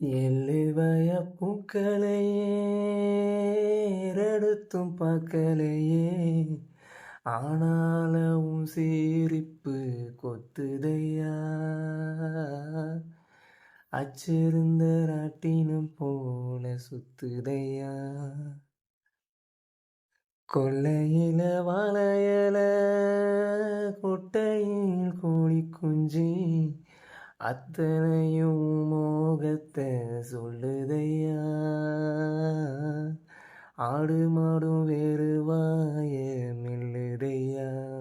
எல்லுவய பூக்களையேரடுத்தும் பார்க்கலையே ஆனாலும் சீரிப்பு கொத்துதையா. அச்சிருந்த ராட்டினம் போல சுத்துதையா. கொள்ளையில வாழையல கொட்டையில் கோழி குஞ்சி. அத்தனையும் மோகத்தை சொல்லுதையா? ஆடு மாடும் வேறு வாய மில்லுதையா?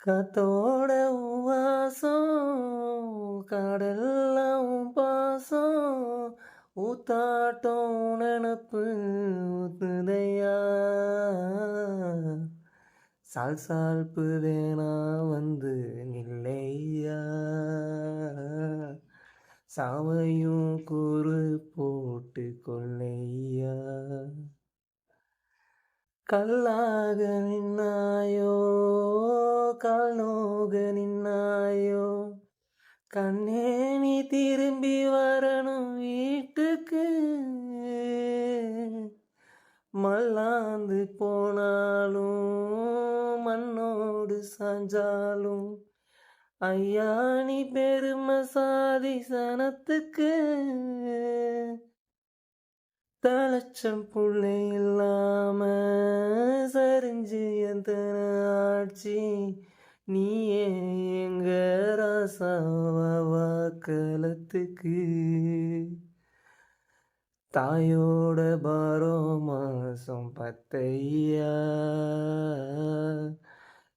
கத்தோட வாசம் கடல்லாம் பாசம் ஊத்தாட்டம் நினப்பு ஊத்துதையா? சால் சால்ப்பு வேணா வந்து நில்லை சாவையும் கூறு போட்டு கொள்ளையா? கல்லாக நின்னாயோ? கால் நின்னாயோ? கண்ணே நீ திரும்பி வரணும் வீட்டுக்கு. மல்லாந்து போனாலும் மண்ணோடு சாஞ்சாலும் ஐயா நீ பெருமை சாதி சனத்துக்கு தலச்சம் புள்ளை இல்லாம சரிஞ்சு எந்த ஆட்சி? நீயே எங்க ராசாவா கலத்துக்கு தாயோட பாரோ மாசம் பத்தையா?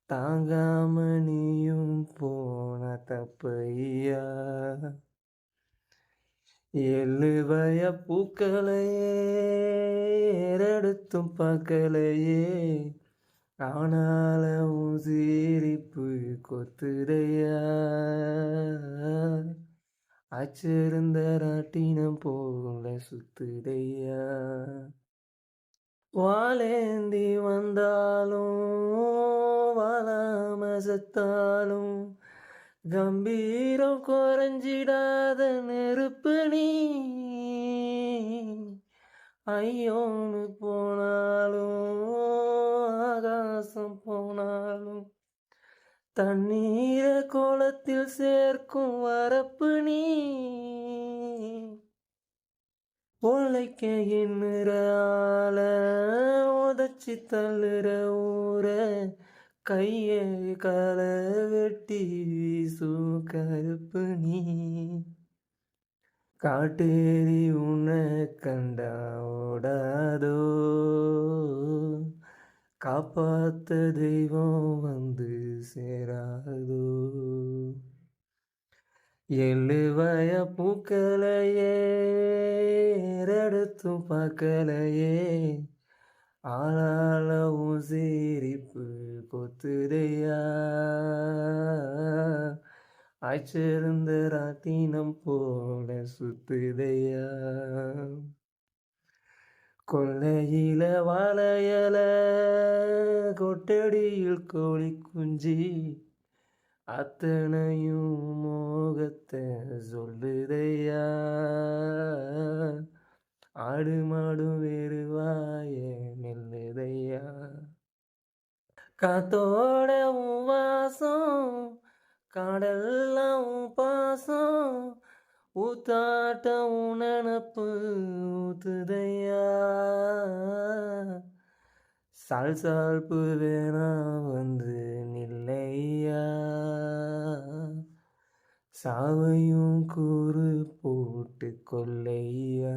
தாங்காம நீயும் போன தப்பையா? எழுவய பூக்களையே எடுத்தும் பார்க்கலையே ஆனாலும் சிரிப்பு கொத்துடையா அச்சிருந்த ராட்டினம் போல சுத்துடையா வாழேந்தி வந்தாலும் வாழாம செத்தாலும் கம்பீரம் குறைஞ்சிடாத நெருப்பு நீ. ஐயோன்னு போனாலும் ஆகாசம் போனாலும் தண்ணீரை கோலத்தில் சேர்க்கும் வரப்பு நீ. உழைக்க எண்ணுற ஆள உதச்சி தள்ளுற ஊற கைய கல வெட்டி வீசு கருப்பு நீ. காட்டேறி உன்னை கண்டா ஓடாதோ? காப்பாத்த தெய்வம் வந்து சேராதோ? எழுவய பூக்களையே எடுத்தும் பார்க்கலையே ஆளாளவும் சிரிப்பு கொத்துதையா. ஆய்ச்சிருந்த ராத்தினம் போல சுத்துதையா. கொள்ளையில வாழையல கொட்டடியில் கோழி குஞ்சி. அத்தனையும் மோகத்தை சொல்லுதையா? ஆடு மாடு வேறு வாய மெல்லுதையா? காத்தோட வாசம் கடல்லாம் பாசம் ஊத்தாட்டம் நினப்பு ஊத்துதையா? சால் சால்பு வேணா வந்து நில்லையா? சாவையும் கூறு போட்டு கொள்ளையா